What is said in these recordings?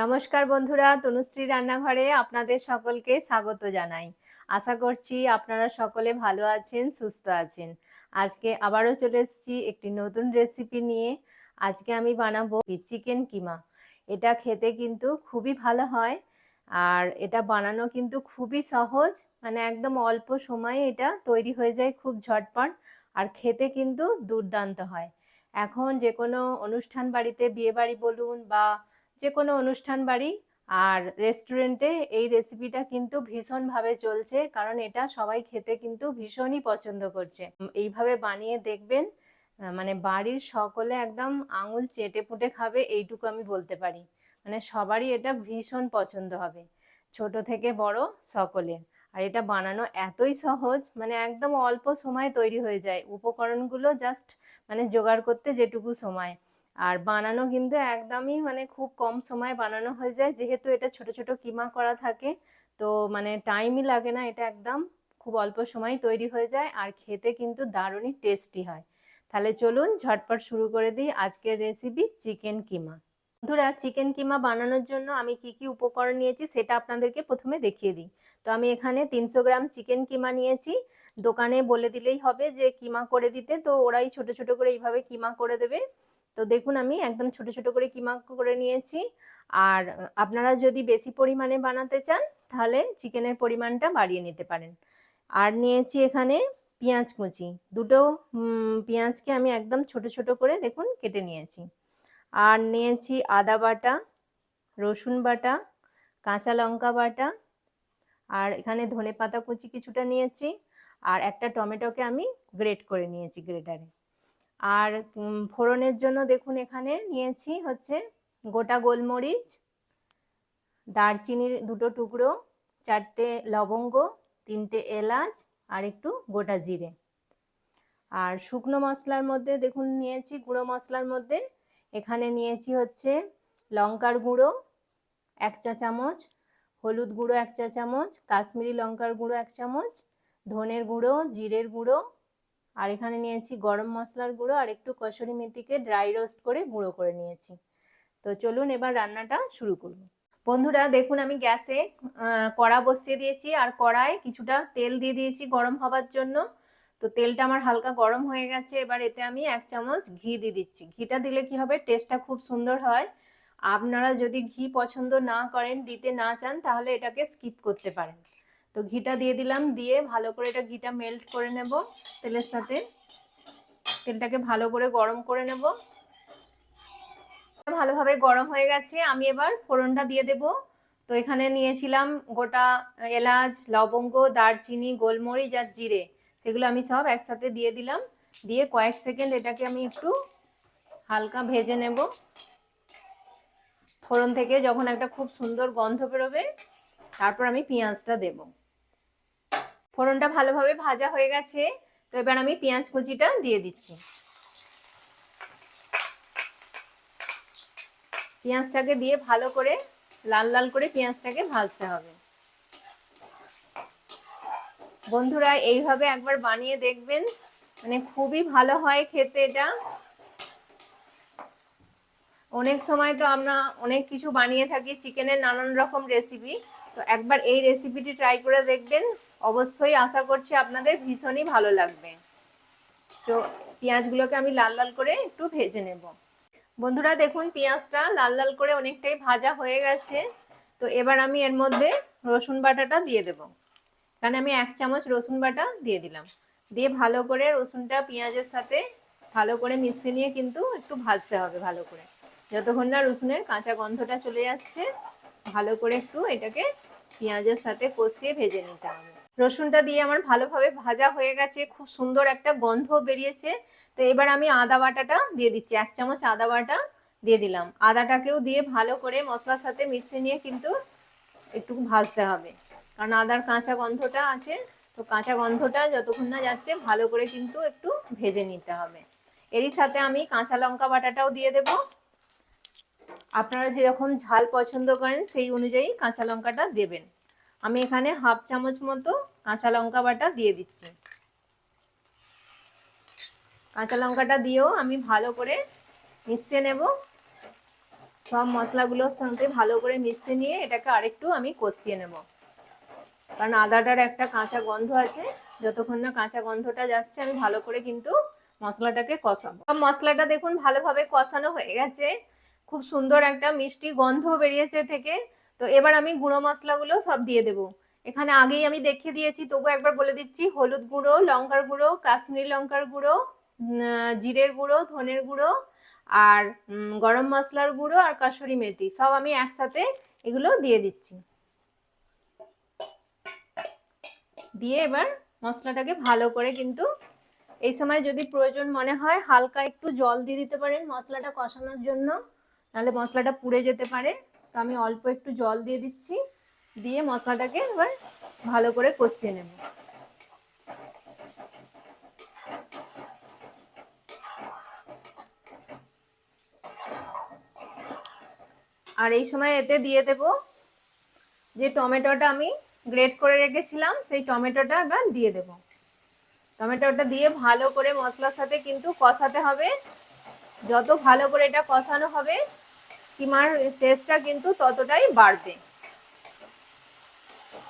নমস্কার বন্ধুরা, তনুশ্রী রান্নাঘরে আপনাদের সকলকে স্বাগত জানাই। আশা করছি আপনারা সকলে ভালো আছেন, সুস্থ আছেন। আজকে আবারও চলে এসেছি একটি নতুন রেসিপি নিয়ে। আজকে আমি বানাবো চিকেন কিমা। এটা খেতে কিন্তু খুবই ভালো হয় আর এটা বানানো কিন্তু খুবই সহজ। মানে একদম অল্প সময়ে এটা তৈরি হয়ে যায় খুব ঝটপট আর খেতে কিন্তু দুর্দান্ত হয়। এখন যে কোনো অনুষ্ঠান বাড়িতে বিয়ে বাড়ি বলুন বা যে কোনো অনুষ্ঠান বাড়ি আর রেস্টুরেন্টে এই রেসিপিটা কিন্তু ভীষণভাবে চলছে, কারণ এটা সবাই খেতে কিন্তু ভীষণই পছন্দ করছে। এইভাবে বানিয়ে দেখবেন মানে বাড়ির সকলে একদম আঙুল চেটে পুটে খাবে, এইটুকু আমি বলতে পারি। মানে সবারই এটা ভীষণ পছন্দ হবে, ছোট থেকে বড় সকলের। আর এটা বানানো এতই সহজ মানে একদম অল্প সময় তৈরি হয়ে যায়। উপকরণগুলো জাস্ট মানে জোগাড় করতে যেটুকু সময়। আর বানানো কিন্তু একদমই মানে খুব কম সময় বানানো হয়ে যায়। যেহেতু এটা ছোট ছোট কিমা করা থাকে, তো মানে টাইমই লাগে না, এটা একদম খুব অল্প সময় তৈরি হয়ে যায় আর খেতে কিন্তু দারুণই টেস্টি হয়। তাহলে চলুন ঝটপট শুরু করে দিই আজকের রেসিপি চিকেন কিমা। বন্ধুরা চিকেন কিমা বানানোর জন্য আমি কি কি উপকরণ নিয়েছি সেটা আপনাদেরকে প্রথমে দেখিয়ে দিই। তো আমি এখানে তিনশো গ্রাম চিকেন কিমা নিয়েছি। দোকানে বলে দিলেই হবে যে কিমা করে দিতে, তো ওরাই ছোট ছোট করে এইভাবে কিমা করে দেবে। তো দেখুন আমি একদম ছোট ছোট করে কিমা করে নিয়েছি। আর আপনারা যদি বেশি পরিমাণে বানাতে চান, তাহলে চিকেনের পরিমাণটা বাড়িয়ে নিতে পারেন। আর নিয়েছি এখানে পেঁয়াজ কুচি। দুটো পেঁয়াজকে আমি একদম ছোট ছোট করে দেখুন কেটে নিয়েছি। আর নিয়েছি আদা বাটা, রসুন বাটা, কাঁচা লঙ্কা বাটা, আর এখানে ধনে পাতা কুচি কিছুটা নিয়েছি। আর একটা টমেটোকে আমি গ্রেট করে নিয়েছি গ্রেটারে আর ফোড়নের জন্য দেখুন এখানে নিয়েছি হচ্ছে গোটা গোলমরিচ, দারচিনির দুটো টুকরো, চারটে লবঙ্গ, তিনটে এলাচ আর একটু গোটা জিরে। আর শুকনো মশলার মধ্যে দেখুন নিয়েছি, গুঁড়ো মশলার মধ্যে এখানে নিয়েছি হচ্ছে লঙ্কার গুঁড়ো এক চা চামচ, হলুদ গুঁড়ো এক চা চামচ, কাশ্মীরি লঙ্কার গুঁড়ো এক চামচ, ধনের গুঁড়ো, জিরের গুঁড়ো আর এখানে নিয়েছি গরম মশলার গুঁড়ো আর একটু কসুরি মেথিকে ড্রাই রোস্ট করে গুঁড়ো করে নিয়েছি। তো চলুন এবার রান্নাটা শুরু করব। বন্ধুরা, দেখুন আমি গ্যাসে কড়া বসিয়ে দিয়েছি আর কড়ায় কিছুটা তেল দিয়ে দিয়েছি গরম হবার জন্য। তো তেলটা আমার হালকা গরম হয়ে গেছে, এবার এতে আমি এক চামচ ঘি দিয়ে দিচ্ছি। ঘিটা দিলে কি হবে? টেস্টটা খুব সুন্দর হয়। আপনারা যদি ঘি পছন্দ না করেন, দিতে না চান, তাহলে এটাকে স্কিপ করতে পারেন। তো ঘিটা দিয়ে দিলাম, দিয়ে ভালো করে এটা ঘিটা মেল্ট করে নেব। তেলের সাথে। তেলটাকে ভালো করে গরম করে নেব। ভালোভাবে গরম হয়ে গেছে, আমি এবার ফোড়নটা দিয়ে দেব। তো এখানে নিয়েছিলাম গোটা এলাচ, লবঙ্গ, দারচিনি, গোলমরিচ আর জিরে। সেগুলো আমি সব একসাথে দিয়ে দিলাম। দিয়ে কয়েক সেকেন্ড এটাকে আমি একটু হালকা ভেজে নেব। ফোড়ন থেকে যখন একটা খুব সুন্দর গন্ধ বেরোবে, তারপর আমি পেঁয়াজটা দেব। ফোড়নটা ভালোভাবে ভাজা হয়ে গেছে। তো এবার আমি পেঁয়াজ কুচিটা দিয়ে দিচ্ছি। পেঁয়াজটাকে দিয়ে ভালো করে, লাল লাল করে পেঁয়াজটাকে ভাজতে হবে। বন্ধুরা, এইভাবে একবার বানিয়ে দেখবেন মানে খুবই ভালো হয় খেতে এটা। অনেক সময় তো আমরা অনেক কিছু বানিয়ে থাকি, চিকেনের নানান রকম রেসিপি তো একবার এই রেসিপিটি ট্রাই করে দেখবেন। অবশ্যই আশা করছি আপনাদের ভীষণই ভালো লাগবে। তো পেঁয়াজগুলোকে আমি লাল লাল করে একটু ভেজে নেব। বন্ধুরা দেখুন, পেঁয়াজটা লাল লাল করে অনেকটাই ভাজা হয়ে গেছে। তো এবার আমি এর মধ্যে রসুন বাটাটা দিয়ে দেব। এখানে আমি এক চামচ রসুন বাটা দিয়ে দিলাম। দিয়ে ভালো করে রসুনটা পেঁয়াজের সাথে ভালো করে মিশিয়ে নিয়ে কিন্তু একটু ভাজতে হবে ভালো করে। যতক্ষণ না রসুনের কাঁচা গন্ধটা চলে যাচ্ছে, ভালো করে একটু এটাকে পেঁয়াজের সাথে কষিয়ে ভেজে নিতে হবে। রসুনটা দিয়ে আমার ভালোভাবে ভাজা হয়ে গেছে, খুব সুন্দর একটা গন্ধ বেরিয়েছে। তো এবার আমি আদা বাটাটা দিয়ে দিচ্ছি, এক চামচ আদা বাটা দিয়ে দিলাম। আদাটাকেও দিয়ে ভালো করে মশলার সাথে মিশিয়ে নিয়ে কিন্তু একটু ভাজতে হবে। কারণ আদার কাঁচা গন্ধটা আছে, তো কাঁচা গন্ধটা যতক্ষণ না যাচ্ছে ভালো করে কিন্তু একটু ভেজে নিতে হবে। এরই সাথে আমি কাঁচা লঙ্কা বাটাটাও দিয়ে দেব। আপনারা যেরকম ঝাল পছন্দ করেন সেই অনুযায়ী কাঁচা লঙ্কাটা দেবেন। আমি এখানে হাফ চামচ মতো কাঁচা লঙ্কা বাটা দিয়ে দিচ্ছি। কাঁচা লঙ্কাটা দিয়েও আমি ভালো করে মিশিয়ে নেব। সব মশলাগুলোর সঙ্গে ভালো করে মিশিয়ে নিয়ে এটাকে আরেকটু আমি কষিয়ে নেব। কারণ আদাটার একটা কাঁচা গন্ধ আছে, যতক্ষণ না কাঁচা গন্ধটা যাচ্ছে, আমি ভালো করে কিন্তু মশলাটাকে কষাবো। সব মশলাটা দেখুন ভালোভাবে কষানো হয়ে গেছে। খুব সুন্দর একটা মিষ্টি গন্ধ বেরিয়েছে থেকে। তো এবার আমি গুঁড়ো মশলাগুলো সব দিয়ে দেবো। এখানে আগেই আমি দেখিয়ে দিয়েছি, তবু একবার বলে দিচ্ছি, হলুদ গুঁড়ো, লঙ্কার গুঁড়ো, কাশ্মীরি লঙ্কার গুঁড়ো জিরের গুঁড়ো, ধনের গুঁড়ো আর গরম মশলার গুঁড়ো আর কাসুরি মেথি, সব আমি একসাথে এগুলো দিয়ে দিচ্ছি। দিয়ে এবার মশলাটাকে ভালো করে কিন্তু এই সময় যদি প্রয়োজন মনে হয় হালকা একটু জল দিয়ে দিতে পারেন মশলাটা কষানোর জন্য, নাহলে মশলাটা পুড়ে যেতে পারে। তো আমি অল্প একটু জল দিয়ে দিচ্ছি, দিয়ে মশলাটাকে এবার ভালো করে কষিয়ে নেব। আর এই সময় এতে দিয়ে দেব যে টমেটোটা আমি গ্রেট করে রেখেছিলাম, সেই টমেটোটা এবার দিয়ে দেব। টমেটোটা দিয়ে ভালো করে মশলার সাথে কিন্তু কষাতে হবে। যত ভালো করে এটা কষানো হবে কিমার টেস্টটা কিন্তু ততটাই বাড়বে।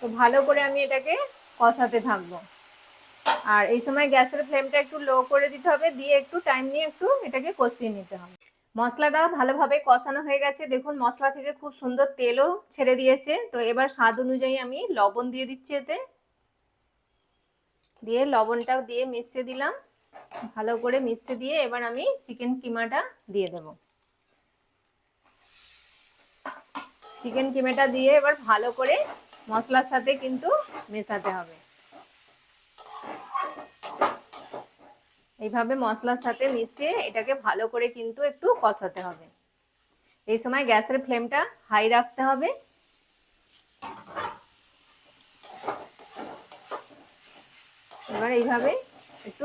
তো ভালো করে আমি এটাকে কষাতে থাকব। আর এই সময় গ্যাসের ফ্লেমটা একটু লো করে দিতে হবে, দিয়ে একটু টাইম নিয়ে একটু এটাকে কষিয়ে নিতে হবে। মশলাটা ভালোভাবে কষানো হয়ে গেছে। দেখুন, মশলা থেকে খুব সুন্দর তেলও ছেড়ে দিয়েছে। তো এবার স্বাদ অনুযায়ী আমি লবণ দিয়ে দিচ্ছি এতে। দিয়ে লবণটাও দিয়ে মিশিয়ে দিলাম। ভালো করে মিশিয়ে দিয়ে এবার আমি চিকেন কিমাটা দিয়ে দেব। চিকেন কিমাটা দিয়ে এবার ভালো করে মশলার সাথে কিন্তু মেশাতে হবে। এইভাবে মশলার সাথে মিশিয়ে এটাকে ভালো করে কিন্তু একটু কষাতে হবে। এই সময় গ্যাসের ফ্লেমটা হাই রাখতে হবে। এবার এইভাবে একটু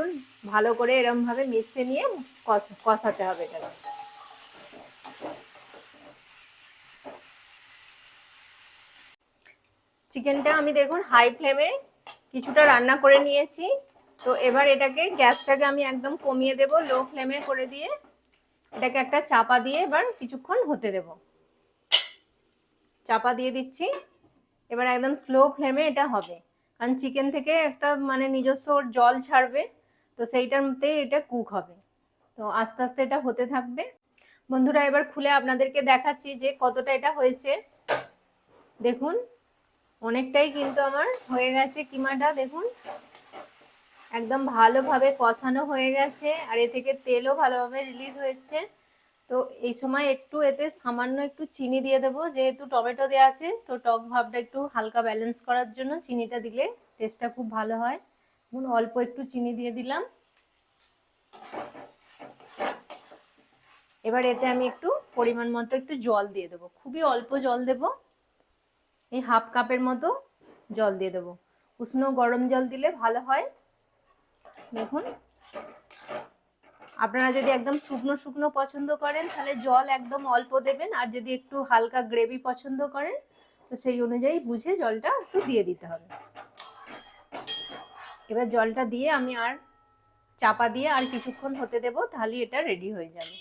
ভালো করে এরম ভাবে মিশিয়ে নিয়ে কষাতে হবে এটাকে। চিকেনটা আমি দেখুন হাই ফ্লেমে কিছুটা রান্না করে নিয়েছি। তো এবার এটাকে গ্যাসটাকে আমি একদম কমিয়ে দেব লো ফ্লেমে করে দিয়ে এটাকে একটা চাপা দিয়ে এবার কিছুক্ষণ হতে দেব। চাপা দিয়ে দিচ্ছি, এবার একদম স্লো ফ্লেমে এটা হবে। কারণ চিকেন থেকে একটা মানে নিজস্ব জল ছাড়বে, তো সেইটার মধ্যে এটা কুক হবে। তো আস্তে আস্তে এটা হতে থাকবে। বন্ধুরা, এবার খুলে আপনাদেরকে দেখাচ্ছি যে কতটা এটা হয়েছে। দেখুন অনেকটাই কিন্তু আমার হয়ে গেছে কিমাটা, দেখুন। একদম ভালোভাবে কষানো হয়ে গেছে, আর এ থেকে তেলও ভালোভাবে রিলিজ হয়েছে। তো এই সময় একটু এতে সামান্য একটু চিনি দিয়ে দেবো, যেহেতু টমেটো দেওয়া আছে, তো টক ভাবটা একটু হালকা ব্যালেন্স করার জন্য চিনিটা দিলে টেস্টটা খুব ভালো হয়। এবং অল্প একটু চিনি দিয়ে দিলাম। এবার এতে আমি একটু পরিমাণ মতো একটু জল দিয়ে দেবো। খুবই অল্প জল দেব। এই হাফ কাপের মতো জল দিয়ে দেবো। উষ্ণ গরম জল দিলে ভালো হয়। দেখুন। আপনারা যদি একদম শুকনো শুকনো পছন্দ করেন, তাহলে জল একদম অল্প দেবেন। আর যদি একটু হালকা গ্রেভি পছন্দ করেন, তো সেই অনুযায়ী বুঝে জলটা একটু দিয়ে দিতে হবে। এবার জলটা দিয়ে আমি আর চাপা দিয়ে আর কিছুক্ষণ হতে দেব, তাহলে এটা রেডি হয়ে যাবে।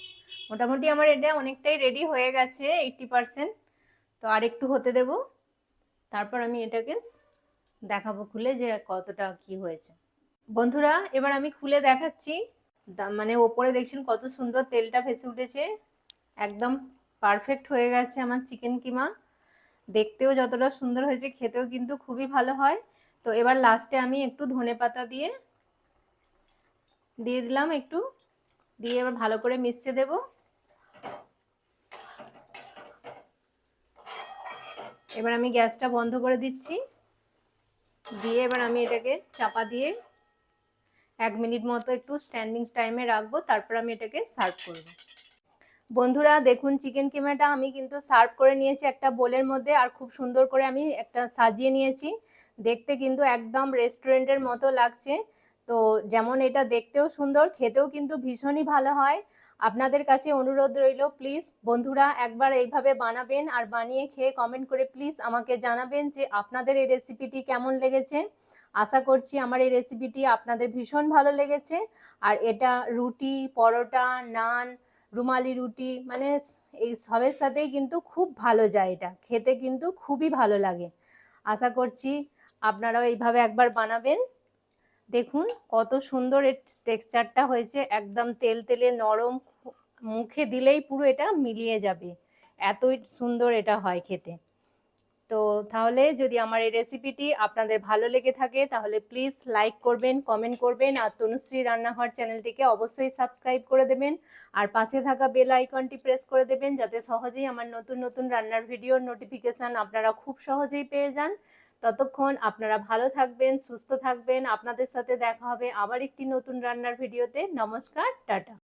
মোটামুটি আমার এটা অনেকটাই রেডি হয়ে গেছে এইটটি পারসেন্ট তো আর একটু হতে দেব। তারপর আমি এটাকে দেখাবো খুলে যে কতটা কি হয়েছে। বন্ধুরা, এবার আমি খুলে দেখাচ্ছি। মানে ওপরে দেখছেন কত সুন্দর তেলটা ফেসে উঠেছে। একদম পারফেক্ট হয়ে গেছে আমার চিকেন কিমা। দেখতেও যতটা সুন্দর হয়েছে, খেতেও কিন্তু খুবই ভালো হয়। তো এবার লাস্টে আমি একটু ধনে পাতা দিয়ে দিয়ে দিলাম একটু। দিয়ে এবার ভালো করে মিশিয়ে দেব। এবার আমি গ্যাসটা বন্ধ করে দিচ্ছি। দিয়ে এবার আমি এটাকে চাপা দিয়ে এক মিনিট মতো একটু স্ট্যান্ডিং টাইমে রাখব, তারপর আমি এটাকে সার্ভ করব। বন্ধুরা, দেখুন চিকেন কিমাটা আমি কিন্তু সার্ভ করে নিয়েছি একটা বোলের মধ্যে, আর খুব সুন্দর করে আমি একটা সাজিয়ে নিয়েছি। দেখতে কিন্তু একদম রেস্টুরেন্টের মতো লাগছে। তো যেমন এটা দেখতেও সুন্দর, খেতেও কিন্তু ভীষণই ভালো হয়। আপনাদের কাছে অনুরোধ রইল প্লিজ বন্ধুরা একবার এইভাবে বানাবেন আর বানিয়ে খেয়ে কমেন্ট করে প্লিজ আমাকে জানাবেন যে আপনাদের এই রেসিপিটি কেমন লেগেছে। আশা করছি আমার এই রেসিপিটি আপনাদের ভীষণ ভালো লেগেছে। আর এটা রুটি, পরোটা, নান, রুমালি রুটি মানে এই সবের সাথেই কিন্তু খুব ভালো যায় এটা। খেতে কিন্তু খুবই ভালো লাগে। আশা করছি আপনারাও এইভাবে একবার বানাবেন। দেখুন কত সুন্দর এর টেক্সচারটা হয়েছে, একদম তেল তেলে নরম মুখে দিলেই পুরো এটা মিলিয়ে যাবে। এতই সুন্দর এটা হয় খেতে। তো তাহলে যদি আমার এই রেসিপিটি আপনাদের ভালো লেগে থাকে, তাহলে প্লিজ লাইক করবেন কমেন্ট করবেন, আর তনুশ্রী রান্নাঘর চ্যানেলটিকে অবশ্যই সাবস্ক্রাইব করে দেবেন, আর পাশে থাকা বেল আইকনটি প্রেস করে দেবেন, যাতে সহজেই আমার নতুন নতুন রান্নার ভিডিওর নোটিফিকেশান আপনারা খুব সহজেই পেয়ে যান। ততক্ষণ আপনারা ভালো থাকবেন, সুস্থ থাকবেন। আপনাদের সাথে দেখা হবে আবার একটি নতুন রান্নার ভিডিওতে। নমস্কার, টাটা।